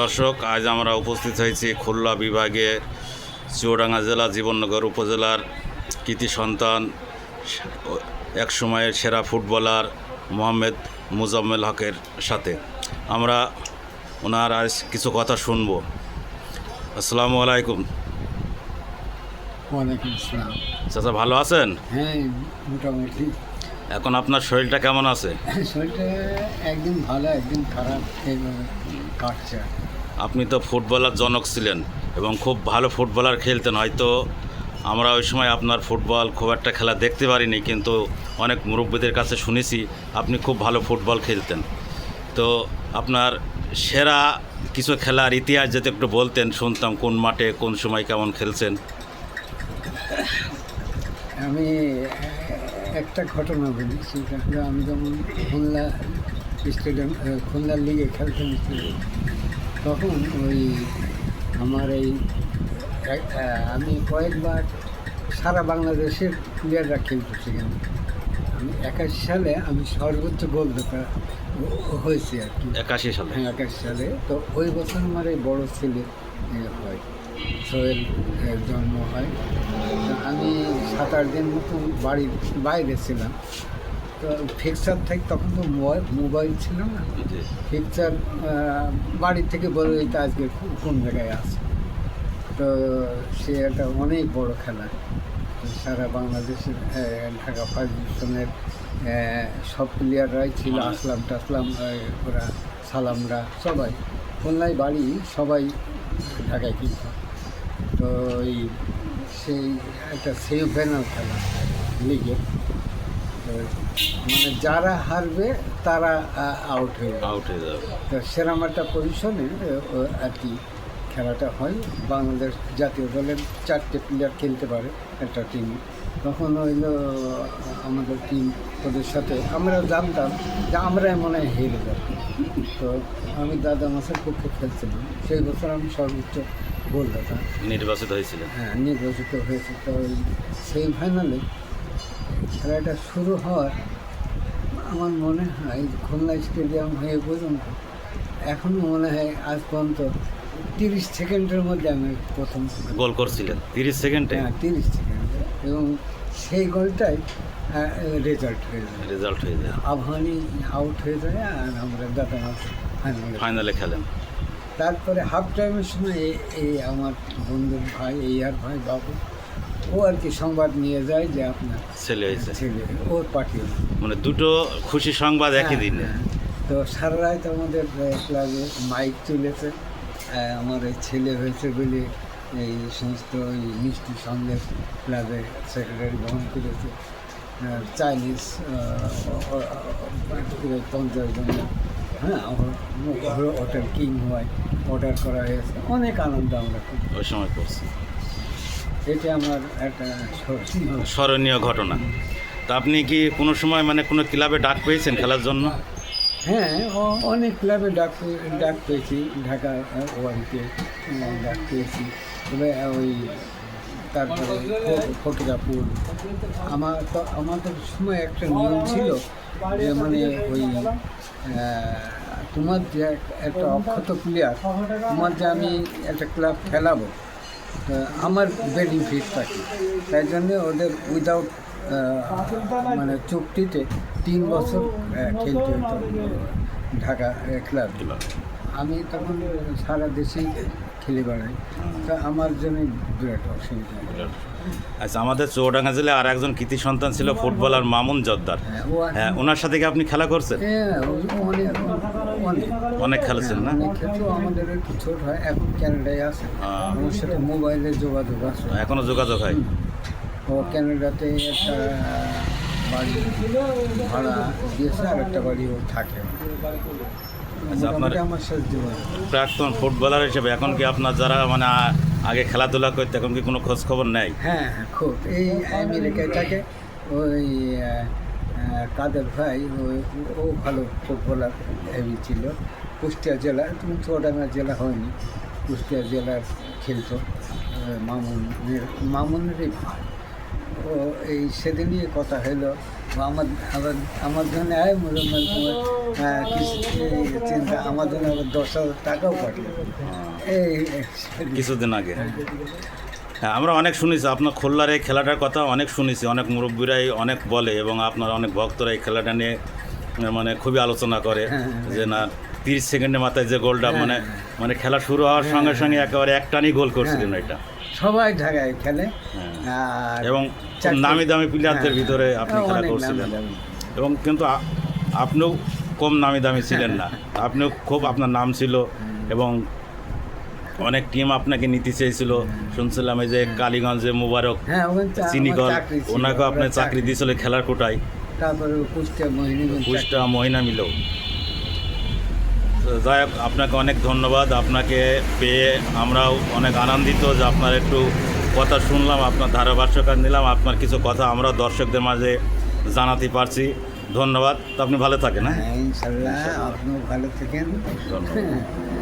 দর্শক আজ আমরা উপস্থিত হয়েছি খুলনা বিভাগে চুয়াডাঙ্গা জেলা জীবননগর উপজেলার কৃতি সন্তান এক সময়ের সেরা ফুটবলার মোহাম্মদ মুজাম্মেল হকের সাথে। আমরা ওনার আজ কিছু কথা শুনব। আসসালামু আলাইকুম। ওয়ালাইকুম আসসালাম। চাচা ভালো আছেন? হ্যাঁ মোটামুটি। এখন আপনার শরীরটা কেমন আছে? শরীরটা একদিন ভালো একদিন খারাপ এইভাবে কাটছে। আপনি তো ফুটবলার জনক ছিলেন এবং খুব ভালো ফুটবলার খেলতেন। হয়তো আমরা ওই সময় আপনার ফুটবল খুব একটা খেলা দেখতে পারিনি কিন্তু অনেক মুরব্বীদের কাছে শুনেছি আপনি খুব ভালো ফুটবল খেলতেন। তো আপনার সেরা কিছু খেলার ইতিহাস যদি একটু বলতেন শুনতাম কোন মাঠে কোন সময় কেমন খেলছেন। আমি একটা ঘটনা বলি সেটা আমি যখন খুলনা স্টেডিয়াম আহ, খুলনা লিগে খেলতাম তখন ওই আমার এই আমি কয়েকবার সারা বাংলাদেশের প্লেয়াররা খেলতে সেখানে আমি একাশি সালে আমি সর্বোচ্চ গোল দেখা হয়েছি আর কি। একাশি সালে? হ্যাঁ একাশি সালে। তো ওই বছর আমার এই বড় ছেলে হয় সোহেল জন্ম হয়। আমি সাত আট দিন মতন বাড়ির বাইরে ছিলাম। তো ফিক্সার থেকে তখন তো মোবাইল মোবাইল ছিল না। জি। পিকচার বাড়ি থেকে বলে দিত আজকে কোন জায়গায় আছে। তো সে একটা অনেক বড় খেলা। সারা বাংলাদেশের ঢাকা ফার্স্ট ডিভিশনের সব প্লেয়াররাই ছিল আসলাম টাসলাম ওরা সালামরা সবাই। খুলনায় বাড়ি সবাই ঢাকায় কিন্তু। তো ওই সেই একটা সেমিফাইনাল খেলা লিগে তো মানে যারা হারবে তারা আউট হয়ে আউট হয়ে যাবে। তো সেরকম একটা পজিশনে আর কি খেলাটা হয়। বাংলাদেশ জাতীয় দলের চারটে প্লেয়ার খেলতে পারে একটা টিম তখন হইল আমাদের টিম ওদের সাথে। আমরা জানতাম যে আমরাই মনে হয় হেরে যাব। তো আমি দাদা মাসের পক্ষে খেলছিলাম। সেই বছর আমি সর্বোচ্চ গোলদাতা নির্বাচিত হয়েছিলেন। হ্যাঁ নির্বাচিত হয়েছে। তো সেই সেমিফাইনালে খেলাটা শুরু হওয়ার আমার মনে হয় খুলনা স্টেডিয়াম হয়ে পর্যন্ত এখনও মনে হয় আজ পর্যন্ত তিরিশ সেকেন্ডের মধ্যে আমি প্রথম গোল করছিলেন। তিরিশ সেকেন্ডে? হ্যাঁ তিরিশ সেকেন্ড। এবং সেই গোলটাই রেজাল্ট হয়ে যায়। রেজাল্ট হয়ে যায়। আবহানি আউট হয়ে যায় আর আমরা দাদা ফাইনালে ফাইনালে খেলেন। তারপরে হাফ টাইমের সময় এই আমার বন্ধুর ভাই এই আর ভাই বাবু ও আর কি সংবাদ নিয়ে যায় যে আপনার ছেলে হয়েছে ছেলে ওর পাঠিয়ে। মানে দুটো খুশি সংবাদ একই হ্যাঁ, দিনে হ্যাঁ। তো সারা রাত আমাদের ক্লাবে মাইক আহ, আমার ছেলে হয়েছে বলে এই সমস্ত ওই মিষ্টি সন্দেশ ক্লাবের সেক্রেটারি বহন করেছে চাইনিজ পঞ্চাশ জন হ্যাঁ হোটেল কিং হয় অর্ডার করা হয়েছে অনেক আনন্দ আমরা। ওই সময় করছে এটা আমার একটা স্মরণীয় ঘটনা। তা আপনি কি কোনো সময় মানে কোনো ক্লাবে ডাক পেয়েছেন খেলার জন্য? হ্যাঁ অনেক ক্লাবে ডাক ডাক পেয়েছি। ঢাকা ওয়ারিতে ডাক পেয়েছি। তবে ওই তারপরে ফ- ফটিকাপুর আমার তো আমাদের সময় একটা নিয়ম ছিল যে মানে ওই তোমার যে একটা অক্ষত প্লেয়ার তোমার যে আমি একটা ক্লাব খেলাবো আমার বেডিং ফিস থাকে তাই জন্যে ওদের উইদাউট মানে চুক্তিতে তিন বছর খেলতে হতো ঢাকা ক্লাব আমি তখন সারা দেশেই খেলে বেড়াই। তো আমার জন্য বিরাট অসুবিধা। আচ্ছা আমাদের চৌডাঙ্গা জেলায় আর একজন কৃতি সন্তান ছিল ফুটবলার মামুন জর্দার হ্যাঁ হ্যাঁ ওনার সাথে কি আপনি খেলা করছেন? হ্যাঁ অনেক অনেক খেলেছেন না? অনেক আমাদের একটু ছোট হয় এখন ক্যানাডায় আছে। আহ, ওর সাথে মোবাইলে যোগাযোগ আছে। এখনও যোগাযোগ হয়? ও ক্যানাডাতে একটা বাড়ি ভাড়া দিয়েছে আর একটা বাড়ি ও থাকে। আচ্ছা, আপনার- প্রাক্তন ফুটবলার হিসেবে এখন কি আপনার যারা মানে আগে খেলাধুলা করতে এখন কি কোনো খোঁজ খবর নেই? হ্যাঁ হ্যাঁ, খুব। এই আমেরিকায় থাকে ওই কাদের ভাই ও ভালো ফুটবলার হেভি ছিল। কুষ্টিয়া জেলা তুমি চুয়াডাঙ্গা জেলা হয়নি। কুষ্টিয়া জেলার খেলতো মামুনের মামুনেরই ভাই। ও এই সেদিনই কথা হলো আমার আবার আমার জন্য আয় মুসলমান তোমার হ্যাঁ, কিছু চিন্তা আমার জন্য আবার দশ হাজার টাকাও পাঠিয়ে এই কিছুদিন আগে। আমরা অনেক শুনেছি আপনার খুলনার এই খেলাটার কথা অনেক শুনেছি অনেক মুরব্বীরাই অনেক বলে এবং আপনার অনেক ভক্তরা এই খেলাটা নিয়ে মানে খুবই আলোচনা করে হ্যাঁ, যে না তিরিশ সেকেন্ডের মাথায় যে গোলটা হ্যাঁ, মানে হ্যাঁ। মানে খেলা শুরু হওয়ার সঙ্গে সঙ্গে একেবারে একটানি গোল করছিলেন হ্যাঁ। এটা। সবাই ঢাকায় খেলে। হ্যাঁ। এবং নামি দামি প্লেয়ারদের হ্যাঁ, ভিতরে হ্যাঁ, আপনি খেলা করছিলেন। এবং কিন্তু আপনিও কম নামি দামি ছিলেন না। আপনিও খুব আপনার নাম ছিল এবং অনেক টিম আপনাকে নিতে চেয়েছিল। শুনছিলাম এই যে কালীগঞ্জে মুবারক চিনিকল চাকরি ছিল, ওনাকেও আপনি চাকরি। দিয়েছিল খেলার কোটায়। তারপরে মহিনা মিলেও তো যাই হোক আপনাকে অনেক ধন্যবাদ। আপনাকে পেয়ে আমরাও অনেক আনন্দিত যে আপনার একটু কথা শুনলাম আপনার ধারাভাষ্যকার নিলাম আপনার কিছু কথা আমরা দর্শকদের মাঝে জানাতে পারছি। ধন্যবাদ। তো আপনি ভালো থাকেন হ্যাঁ? হ্যাঁ ইনশাল্লাহ আপনিও ভালো থাকেন। ধন্যবাদ।